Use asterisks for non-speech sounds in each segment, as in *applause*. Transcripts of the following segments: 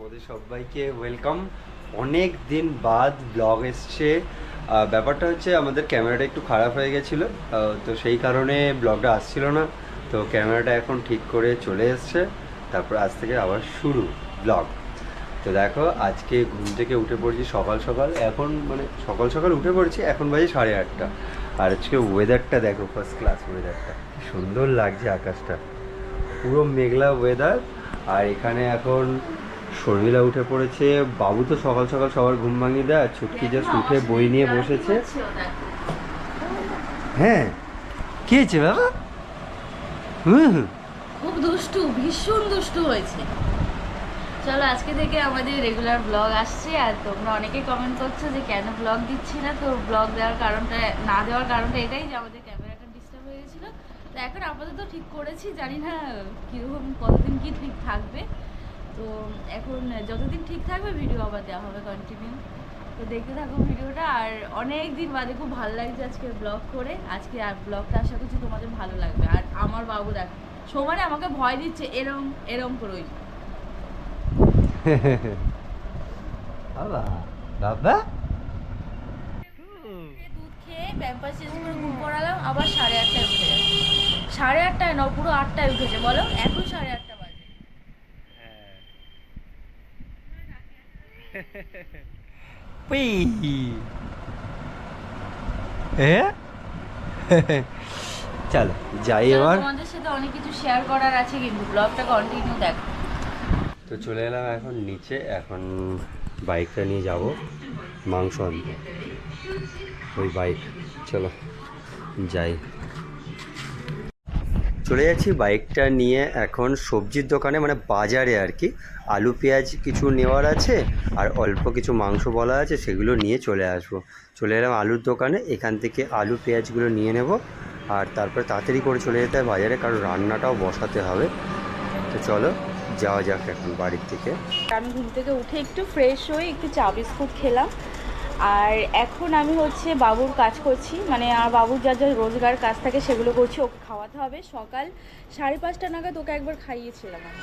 তোমাদের সবাইকে ওয়েলকাম অনেক দিন বাদ ব্লগ এসছে। ব্যাপারটা হচ্ছে আমাদের ক্যামেরাটা একটু খারাপ হয়ে গেছিল। তো সেই কারণে ব্লগটা আসছিল না। তো ক্যামেরাটা এখন ঠিক করে চলে এসছে। তারপর আজ থেকে আবার শুরু ব্লগ তো দেখো, আজকে ঘুম থেকে উঠে পড়ছি সকাল সকাল। এখন মানে সকাল সকাল উঠে পড়ছি, এখন বাজে সাড়ে আটটা। আর আজকে ওয়েদারটা দেখো ফার্স্ট ক্লাস ওয়েদারটা সুন্দর লাগছে আকাশটা। পুরো মেঘলা ওয়েদার আর এখানে এখন শর্মিলা উঠে পড়েছে বাবু তো সকাল সকাল সবার ঘুম ভাঙিয়ে দেয় ছুটকি জাস্ট উঠে বই নিয়ে বসেছে। হ্যাঁ কি হয়েছে বাবা? হুম হুম। খুব দুষ্টু ভীষণ দুষ্টু হয়েছে। চলো আজকে থেকে আমাদের রেগুলার ব্লগ আসছে আর তোমরা অনেকেই কমেন্ট করছ যে কেন ব্লগ দিচ্ছি না তো ব্লগ দেওয়ার কারণটা না দেওয়ার কারণটা এটাই যে আমাদের ক্যামেরাটা ডিস্টার্ব হয়ে গেছিল। তো এখন আপাতত ঠিক করেছি জানি না কীরকম কতদিন কি ঠিক থাকবে। তো এখন যতদিন ঠিক থাকবে ভিডিও আবার দেওয়া হবে কন্টিনিউ তো দেখতে থাকো ভিডিওটা আর অনেক দিন বাদে খুব ভালো লাগছে আজকে ব্লগ করে। আজকে আর ব্লগটা আশা করছি তোমাদের ভালো লাগবে। আর আমার বাবু দেখ সমানে আমাকে ভয় দিচ্ছে এরম এরম করে বাবা দুধ খেয়ে প্যাম্পাস চেঞ্জ করে ঘুম পড়ালাম আবার সাড়ে আটটায় উঠে সাড়ে আটটায় ন পুরো আটটায় উঠেছে বলো? এখন সাড়ে আটটা বাজে Pui. হ্যাঁ *laughs* চলো যাই চলো, এবার। তোমাদের সাথে অনেক কিছু শেয়ার করার আছে কিন্তু ব্লগটা কন্টিনিউ দেখো। তো চলে এলাম এখন নিচে এখন বাইকটা নিয়ে যাব মাংস আনতে। ওই বাইক চলো যাই। চলে যাচ্ছি বাইকটা নিয়ে এখন সবজির দোকানে মানে বাজারে আর কি। আলু, পেঁয়াজ কিছু নেওয়ার আছে আর অল্প কিছু মাংস বলা আছে, সেগুলো নিয়ে চলে আসব। চলে এলাম আলুর দোকানে, এখান থেকে আলু, পেঁয়াজগুলো নিয়ে নেব আর তারপর তাড়াতাড়ি করে চলে যেতে হয় বাজারে, কারণ রান্নাটাও বসাতে হবে। তো চলো, যাওয়া যাক এখন বাড়ির থেকে আমি ঘুম থেকে উঠে একটু ফ্রেশ হয়ে একটু চা বিস্কুট খেলাম। আর এখন আমি হচ্ছে বাবুর কাজ করছি মানে আর বাবুর যা যা রোজগার কাজ থাকে সেগুলো করছি, ওকে খাওয়াতে হবে। সকাল সাড়ে পাঁচটা নাগাদ ওকে একবার খাইয়েছিলাম আমি।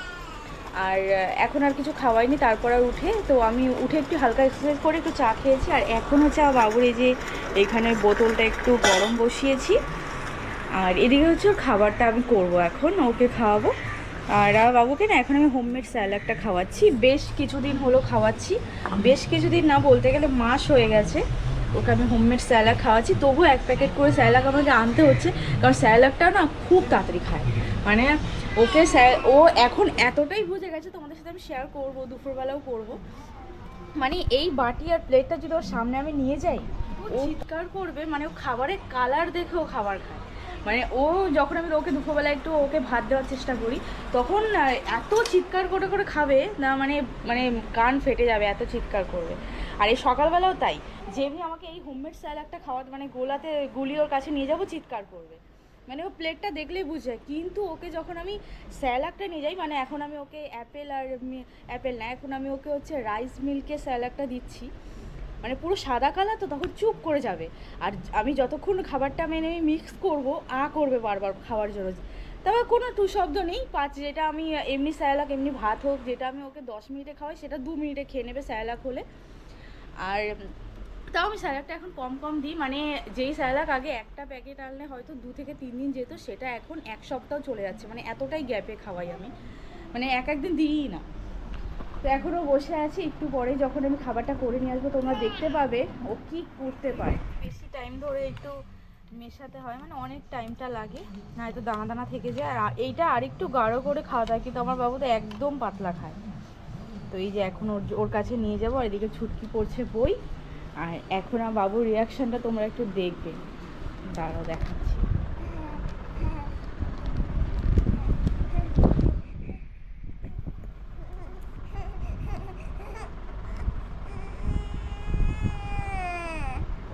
আর এখন আর কিছু খাওয়াইনি, তারপর আর উঠে, তো আমি উঠে একটু হালকা এক্সারসাইজ করে একটু চা খেয়েছি। আর এখন হচ্ছে আমার বাবুর এই যে এখানে বোতলটা একটু গরম বসিয়েছি। আর এদিকে হচ্ছে খাবারটা আমি করব এখন, ওকে খাওয়াবো। আর আমার বাবুকে না এখন আমি হোমমেড স্যালাডটা খাওয়াচ্ছি। বেশ কিছুদিন হলো খাওয়াচ্ছি। বেশ কিছুদিন না বলতে গেলে মাস হয়ে গেছে। ওকে আমি হোমমেড স্যালাড খাওয়াচ্ছি। তবুও এক প্যাকেট করে স্যালাড আমাকে আনতে হচ্ছে, কারণ স্যালাডটা না খুব তাড়াতাড়ি খায়। মানে ওকে ও এখন এতটাই বুঝে গেছে, তোমাদের সাথে আমি শেয়ার করব, দুপুরবেলাও করব। মানে এই বাটি আর প্লেটটা যদি ওর সামনে আমি নিয়ে যাই, ও চিৎকার করবে। মানে ও খাবারের কালার দেখে ও খাবার খায়। মানে ও যখন আমি ওকে দুপুরবেলা একটু ওকে ভাত দেওয়ার চেষ্টা করি, তখন এত চিৎকার করে করে খাবে না মানে মানে কান ফেটে যাবে, এত চিৎকার করবে। আর এই সকালবেলাও তাই। যেমনি আমাকে এই হোমমেড স্যালাডটা খাওয়াতে মানে গোলাতে গুলি ওর কাছে নিয়ে যাব, চিৎকার করবে। মানে ও প্লেটটা দেখলেই বুঝে কিন্তু ওকে যখন আমি স্যালাডটা নিয়ে যাই মানে এখন আমি ওকে অ্যাপেল আর অ্যাপেল না, এখন আমি ওকে হচ্ছে রাইস মিল্কে স্যালাডটা দিচ্ছি। মানে পুরো সাদা কালার তো তখন চুপ করে যাবে। আর আমি যতক্ষণ খাবারটা মেনে আমি মিক্স করব, আ করবে বারবার খাওয়ার জন্য। তবে কোনো টু শব্দ নেই, পাঁচ যেটা আমি এমনি স্যালাক, এমনি ভাত হোক, যেটা আমি ওকে দশ মিনিটে খাওয়াই, সেটা দু মিনিটে খেয়ে নেবে স্যালাক হলে। আর তাও আমি স্যালাডটা এখন কম কম দিই মানে যেই স্যালাক আগে একটা প্যাকেট আনলে হয়তো দু থেকে তিন দিন যেত, সেটা এখন এক সপ্তাহ চলে যাচ্ছে। মানে এতটাই গ্যাপে খাওয়াই আমি। মানে এক একদিন দিই না। তো এখনও বসে আছি, একটু পরে যখন আমি খাবারটা করে নিয়ে আসব, তোমরা দেখতে পাবে ও কি করতে পারে। বেশি টাইম ধরে একটু মেশাতে হয় মানে অনেক টাইমটা লাগে না নয়তো দানা দানা থেকে যায়। আর এইটা আরেকটু গাঢ় করে খাওয়া যায়, কিন্তু আমার বাবু তো একদম পাতলা খায়। তো এই যে এখন ওর ওর কাছে নিয়ে যাব, আর এদিকে ছুটকি পড়ছে বই। আর এখন আমার বাবুর রিয়াকশানটা তোমরা একটু দেখবে। দাঁড়াও, দেখাচ্ছি।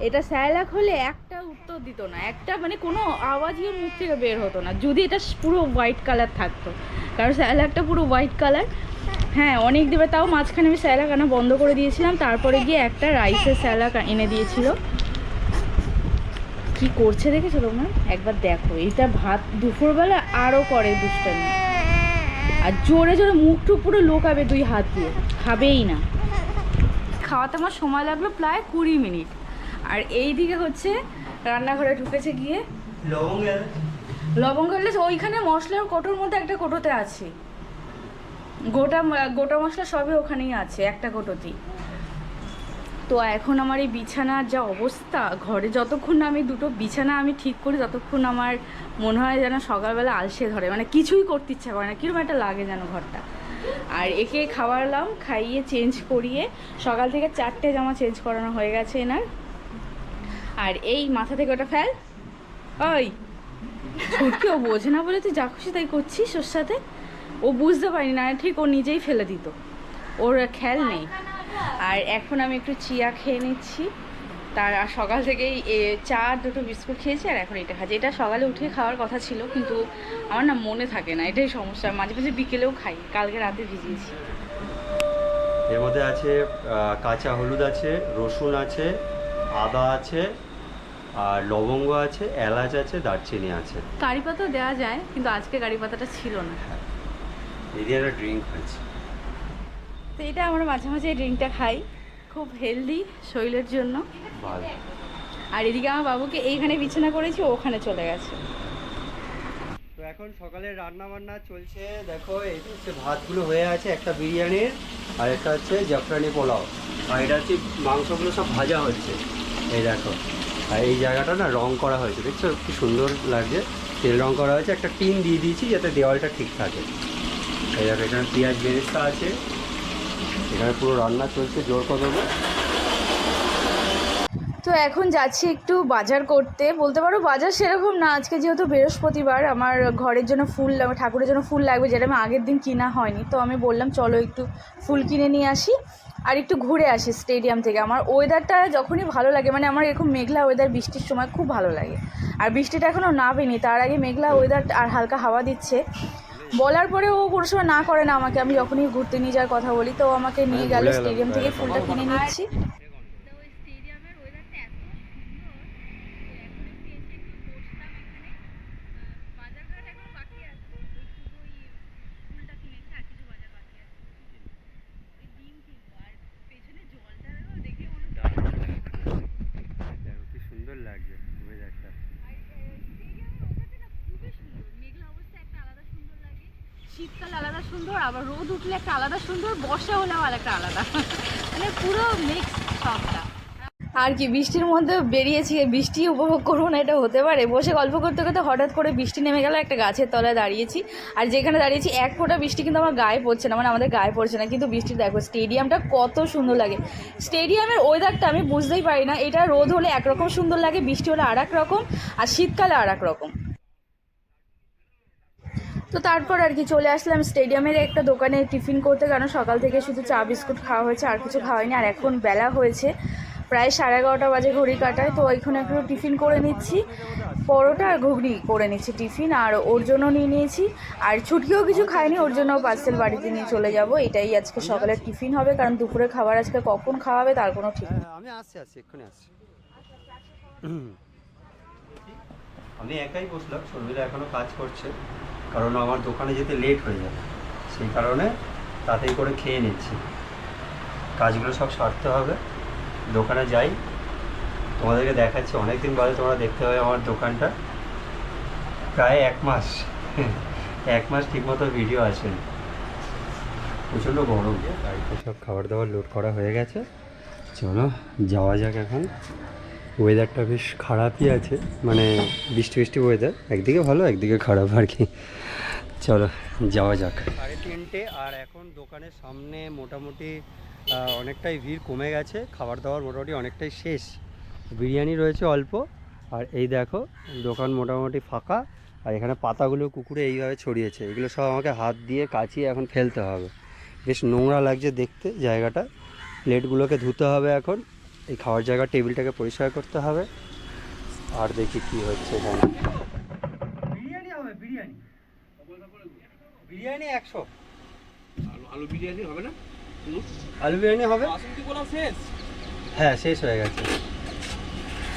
এটা স্যালাক হলে একটা উত্তর দিত না। একটা মানে কোনো আওয়াজই মুখ থেকে বের হতো না। যদি এটা পুরো হোয়াইট কালার থাকতো। কারণ স্যালাকটা পুরো হোয়াইট কালার হ্যাঁ অনেক দেবে তাও মাঝখানে আমি স্যালাক আনা বন্ধ করে দিয়েছিলাম। তারপরে গিয়ে একটা রাইসের স্যালাক এনে দিয়েছিল। কি করছে দেখেছ তোমরা? একবার দেখো। এইটা ভাত দুপুরবেলা আরও করে দুষ্টামি। আর জোরে জোরে মুখ টুক পুরো লোকাবে দুই হাত দিয়ে। খাবেই না। খাওয়াতে আমার সময় লাগল প্রায় কুড়ি মিনিট। আর এই দিকে হচ্ছে রান্নাঘরে ঢুকেছে গিয়ে লবঙ্গ এলাচ। লবঙ্গ ওইখানে মশলার কোটোর মধ্যে একটা কোটোতে আছে। গোটা গোটা মশলা সবই ওখানেই আছে একটা কোটোতেই। তো এখন আমার এই বিছানার যা অবস্থা ঘরে যতক্ষণ না আমি দুটো বিছানা আমি ঠিক করি ততক্ষণ আমার মনে হয় যেন সকালবেলা আলসে ধরে মানে কিছুই করতে ইচ্ছা করে না কীরকম একটা লাগে যেন ঘরটা। আর একে খাওয়ালাম খাইয়ে চেঞ্জ করিয়ে সকাল থেকে চারটে জামা চেঞ্জ করানো হয়ে গেছে এনার। আর এই মাথা থেকে ওটা ফেল। ওই। ছুটকি ও বোঝে না বলে তুই যা খুশি তাই করছিস ওর সাথে। ও বুঝতে পারি না, ঠিক ও নিজেই ফেলে দিত। ওর খেয়াল নেই। আর এখন আমি একটু চিয়া খেয়ে নিচ্ছি। তার আর সকাল থেকেই চা দুটো বিস্কুট খেয়েছি আর এখন এটা খাচ্ছি। এটা সকালে উঠে খাওয়ার কথা ছিল, কিন্তু আমার না মনে থাকে না, এটাই সমস্যা। মাঝে মাঝে বিকেলেও খাই, কালকে রাতে ভিজিয়েছি। এর মধ্যে আছে কাঁচা হলুদ আছে, রসুন আছে আদা আছে আর লবঙ্গ আছে এলাচ আছে দারচিনি আছে। কারি পাতা দেওয়া যায় কিন্তু আজকে কারি পাতাটা ছিল না। এই দিয়ে একটা ড্রিঙ্ক হয়েছে তো এটা আমরা মাঝে মাঝে এই ড্রিঙ্কটা খাই খুব হেলদি শরীরের জন্য। আর এদিকে আমার বাবুকে এইখানে বিছানা করেছি ওখানে চলে গেছে। তো এখন সকালে রান্না বান্না চলছে দেখো এই হচ্ছে ভাতগুলো হয়ে আছে একটা বিরিয়ানির আর একটা হচ্ছে জাফরানি পোলাও। আর এটা হচ্ছে মাংসগুলো সব ভাজা হচ্ছে। এই দেখো। আর এই জায়গাটা না রং করা হয়েছে, দেখছ? কি সুন্দর লাগছে। তেল রং করা হয়েছে, একটা টিন দিয়ে দিয়েছি যাতে দেওয়ালটা ঠিক থাকে। এই দেখো, এখানে পেঁয়াজ বেরেস্তা আছে। এখানে পুরো রান্না চলছে, জোর কদমে তো এখন যাচ্ছি একটু বাজার করতে। বলতে পারো বাজার সেরকম না। আজকে যেহেতু বৃহস্পতিবার আমার ঘরের জন্য ফুল ঠাকুরের জন্য ফুল লাগবে যেটা আমি আগের দিন কিনা হয়নি। তো আমি বললাম চলো একটু ফুল কিনে নিয়ে আসি আর একটু ঘুরে আসি স্টেডিয়াম থেকে। আমার ওয়েদারটা যখনই ভালো লাগে মানে আমার এরকম মেঘলা ওয়েদার বৃষ্টির সময় খুব ভালো লাগে। আর বৃষ্টিটা এখনও নামেনি তার আগে মেঘলা ওয়েদার আর হালকা হাওয়া দিচ্ছে। বলার পরে ও কোনো সময় না করে না আমাকে। আমি যখনই ঘুরতে নিয়ে যাওয়ার কথা বলি তো আমাকে নিয়ে হ্যাঁ, গেল স্টেডিয়াম থেকে ফুলটা কিনে নিচ্ছি স্টেডিয়ামের ওয়েদারটা এত সুন্দর তো এখন একটু এসে একটু বসলাম এখানে আহ, বাজার ঘাট এখন বাকি আছে ওই শুধু ওই ফুলটা কিনেছি আর কিছু বাজার বাকি আছে ওই ডিম কিনবো আর পেছনে জলটা দেখো দেখে মনে হচ্ছে দেখো কি সুন্দর লাগছে ওয়েদারটা আর স্টেডিয়ামের ওয়েদারটা না খুবই সুন্দর মেঘলা অবস্থা একটা আলাদা সুন্দর লাগে শীতকাল আলাদা সুন্দর, আবার রোদ উঠলে একটা আলাদা সুন্দর, বর্ষা হলেও একটা আলাদা। মানে পুরো মিক্স সবটা। আর কি, বৃষ্টির মধ্যে বেরিয়েছি বৃষ্টি উপভোগ করব না, এটা হতে পারে। বসে গল্প করতে করতে হঠাৎ করে বৃষ্টি নেমে গেল, একটা গাছের তলায় দাঁড়িয়েছি। আর যেখানে দাঁড়িয়েছি, এক ফোঁটা বৃষ্টি কিন্তু আমার গায়ে পড়ছে না মানে আমাদের গায়ে পড়ছে না। কিন্তু বৃষ্টি, দেখো, স্টেডিয়ামটা কত সুন্দর লাগে। স্টেডিয়ামের ওয়েদারটা আমি বুঝতেই পারি না, এটা রোদ হলে একরকম সুন্দর লাগে, বৃষ্টি হলে আর রকম, আর শীতকালে আর রকম। তো তারপর আর কি চলে আসলাম। স্টেডিয়ামের একটা দোকানে টিফিন করতে কারণ সকাল থেকে শুধু চা বিস্কুট খাওয়া হয়েছে আর কিছু খাওয়া হয়নি। আর এখন বেলা হয়েছে প্রায় সাড়ে এগারোটা বাজে ঘড়ি কাটায়। তো এখানে একটু টিফিন করে নিচ্ছি। পরোটা আর ঘুগনি করে নিচ্ছি টিফিন আর ওর জন্য নিয়ে নিয়েছি। আর ছুটিও কিছু খাইনি ওর জন্য পার্সেল বাড়িতে নিয়ে চলে যাব। এটাই আজকে সকালের টিফিন হবে কারণ দুপুরে খাবার আজকে কখন খাওয়াবে তার কোনো ঠিক নেই। হ্যাঁ আমি আসছি আসছি এক্ষুনি আসছি। আমি একাই বসলাম শর্মিলা এখনও কাজ করছে। কারণ আমার দোকানে যেতে লেট হয়ে যাবে। সেই কারণে তাড়াতাড়ি করে খেয়ে নিচ্ছি। কাজগুলো সব সারতে হবে। দোকানে যাই। তোমাদেরকে দেখাচ্ছি অনেকদিন বাদে তোমরা দেখতে হবে আমার দোকানটা। প্রায় এক মাস। *laughs* এক মাস ঠিকমতো ভিডিও আসেনি। প্রচণ্ড গরম। বাড়িতে সব খাবার দাবার লোড করা হয়ে গেছে। চলো যাওয়া যাক এখন। ওয়েদারটা বেশ খারাপই আছে। মানে বৃষ্টি বৃষ্টি ওয়েদার একদিকে ভালো একদিকে খারাপ আর কি। চলো, যাওয়া যাক। সাড়ে তিনটে আর এখন দোকানের সামনে মোটামুটি অনেকটাই ভিড় কমে গেছে। খাবার দাবার মোটামুটি অনেকটাই শেষ। বিরিয়ানি রয়েছে অল্প। আর এই দেখো, দোকান মোটামুটি ফাঁকা। আর এখানে পাতাগুলো কুকুরে এইভাবে ছড়িয়েছে। এগুলো সব আমাকে হাত দিয়ে কাচিয়ে এখন ফেলতে হবে। বেশ নোংরা লাগছে দেখতে জায়গাটা। প্লেটগুলোকে ধুতে হবে এখন। এই খাওয়ার জায়গা টেবিলটাকে পরিষ্কার করতে হবে। আর দেখি কি হচ্ছে এখানে বিরিয়ানি হবে বিরিয়ানি বিরিয়ানি একশো। আলু আলু বিরিয়ানি হবে না? আলু বিরিয়ানি হবে? বাসন্তী পোলাও শেষ? হ্যাঁ শেষ হয়ে গেছে।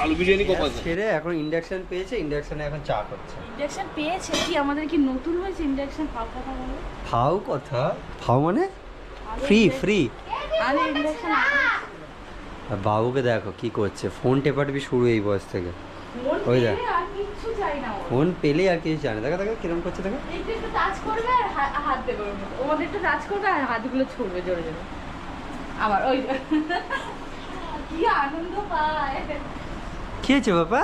আলু বিরিয়ানি গ্যাস ছেড়ে এখন ইন্ডাকশন পেয়েছে ইন্ডাকশনে এখন চা করছে। ইন্ডাকশন পেয়েছে? কি আমাদের কি নতুন হয়েছে ইন্ডাকশন? পাও কথা বলো। ফাও কথা? ফাও মানে? Free free. আমি ইন্ডাকশন আর বাবুকে দেখো কি করছে। ফোন টেপাটপি শুরু এই বয়স থেকে। ওই দেখ। পেলে আর কিচ্ছু চাই না। ফোন কিছু দেখো দেখো কিরম করছে দেখো। একটু একটু টাচ করবে আর হাত দেবে ওর মধ্যে। ওর মধ্যে একটু টাচ করবে আর হাতগুলো ছুড়বে জোরে জোরে। আবার ওই *laughs* কি আনন্দ পায়। কি বাবা?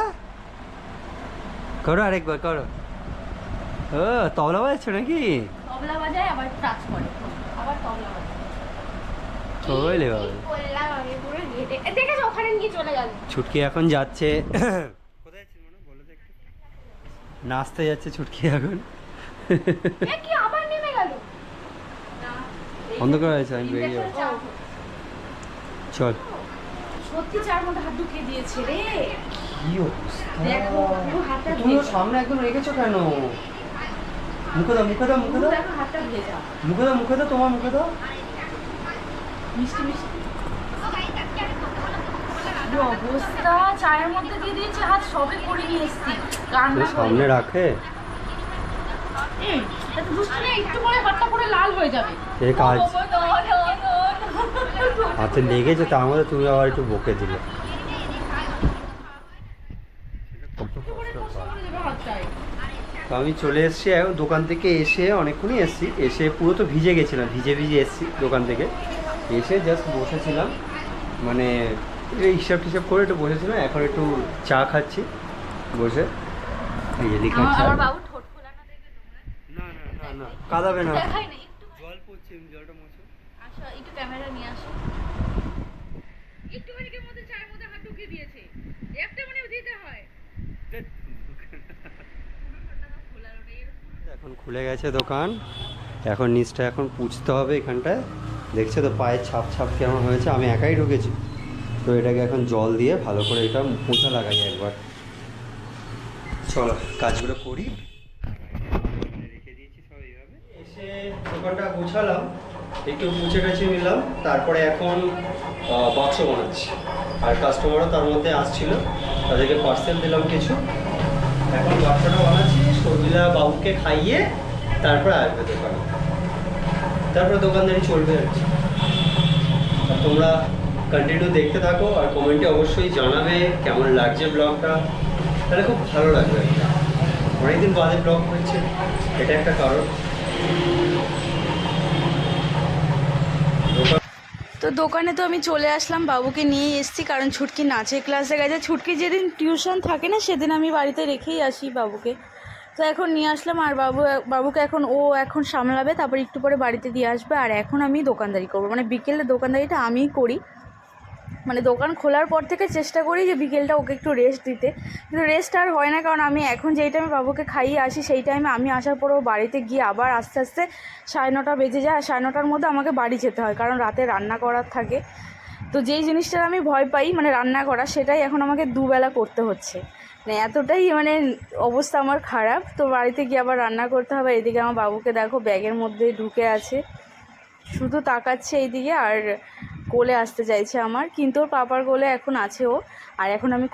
করো আরেকবার করো। ও তবলা বাজছো নাকি? তবলা বাজায় আবার টাচ করে। আবার তবলা বাজায়। ওইলে বাবা। বললাম আমি পুরো ঘেটে এ, দেখেছ ওখানে নিয়ে চলে গেল ছুটকি এখন যাচ্ছে কোথায় ছিল মানে বলো তো একটু নাচতে যাচ্ছে ছুটকি এখন। এ কি আবার নেমে গেল? অন্ধকার হয়েছে আমি বেরিয়ে চল। সত্যি চার মধ্যে হাত ঢুকিয়ে দিয়েছে রে। কি অবস্থা? দেখো হাতটা তুমি সামনে একদম রেখেছো কেন? মুখে দাও মুখে দাও মুখে পুরো দাও। হাতটা ভেজা মুখে দাও মুখে দাও তোমার মুখে দাও। মিষ্টি মিষ্টি। কি অবস্থা চায়ের মধ্যে দিয়ে দিয়েছে হাত সবে করে নিয়ে এসছি কান্না সামনে রাখে এত দুষ্টু নেই একটু পরে হাতটা পুরো লাল হয়ে যাবে এ কাজ। হাতে লেগেছে তার মধ্যে তুমি আবার একটু বকে দিলে আমি চলে এসেছি এখন দোকান থেকে এসে অনেকক্ষণই এসেছি এসে পুরো তো ভিজে গেছিলাম ভিজে ভিজে এসেছি দোকান থেকে এসে জাস্ট বসেছিলাম মানে এই হিসাব টিসাব করে একটু বসেছিলাম এখন একটু চা খাচ্ছি। বসে এই যে লিখার চা। আমার বাবু ঠোঁট ফোলানো দেখবে তোমরা না না না না। কাঁদাবে না। একটু জল পড়ছে জলটা মোছো আসো একটু ক্যামেরা নিয়ে আসো। একটুখানিকের মধ্যে চায়ের মধ্যে হাত ঢুকিয়ে দিয়েছে? একটা মানে দিতে হয়। এখন খুলে গেছে দোকান। এখন নিচটা এখন পুছতে হবে এখানটায়। দেখছে তো পায়ের ছাপ ছাপ কেমন হয়েছে? আমি একাই ঢুকেছি। তো এটাকে এখন জল দিয়ে ভালো করে এটা পোঁছা লাগাই একবার। চলো কাজগুলো করি। রেখে দিয়েছি সব এইভাবে। এসে দোকানটা গোছালাম একটু মুছে টাছে নিলাম তারপরে এখন আহ, বাক্স বানাচ্ছি। আর কাস্টমারও তার মধ্যে আসছিল তাদেরকে পার্সেল দিলাম কিছু। এখন বাক্সটা বানাচ্ছি সর্বিলা বাবুকে খাইয়ে তারপরে আসবে দোকানে। তারপরে দোকানদারি চলবে আর কি। আর তোমরা কন্টিনিউ দেখতে থাকো আর কমেন্টে অবশ্যই জানাবে কেমন লাগছে ব্লগটা তাহলে খুব ভালো লাগবে। অনেকদিন বাদে ব্লগ হচ্ছে এটা একটা কারণ। তো দোকানে তো আমি চলে আসলাম, বাবুকে নিয়ে এসেছি, কারণ ছুটকি নাচের ক্লাসে গেছে। ছুটকি যেদিন টিউশন থাকে না, সেদিন আমি বাড়িতে রেখেই আসি বাবুকে। তো এখন নিয়ে আসলাম, আর বাবু, বাবুকে এখন, ও এখন সামলাবে, তারপর একটু পরে বাড়িতে দিয়ে আসবে, আর এখন আমি দোকানদারি করব। মানে বিকেলে দোকানদারিটা আমিই করি। মানে দোকান খোলার পর থেকে চেষ্টা করি যে বিকেলটা ওকে একটু রেস্ট দিতে। কিন্তু রেস্ট আর হয় না, কারণ আমি এখন যেই টাইমে বাবুকে খাইয়ে আসি, সেই টাইমে আমি আসার পরেও বাড়িতে গিয়ে আবার আস্তে আস্তে সাড়ে নটা বেজে যায়। আর সাড়ে নটার মধ্যে আমাকে বাড়ি যেতে হয়, কারণ রাতে রান্না করার থাকে। তো যেই জিনিসটার আমি ভয় পাই মানে রান্না করা, সেটাই এখন আমাকে দুবেলা করতে হচ্ছে। মানে এতটাই মানে অবস্থা আমার খারাপ। তো বাড়িতে গিয়ে আবার রান্না করতে হবে। এদিকে আমার বাবুকে দেখো ব্যাগের মধ্যে ঢুকে আছে। শুধু তাকাচ্ছে এইদিকে আর কোলে আসতে চাইছে আমার কিন্তু ওর পাপার কোলে এখন আছে ও। আর এখন আমি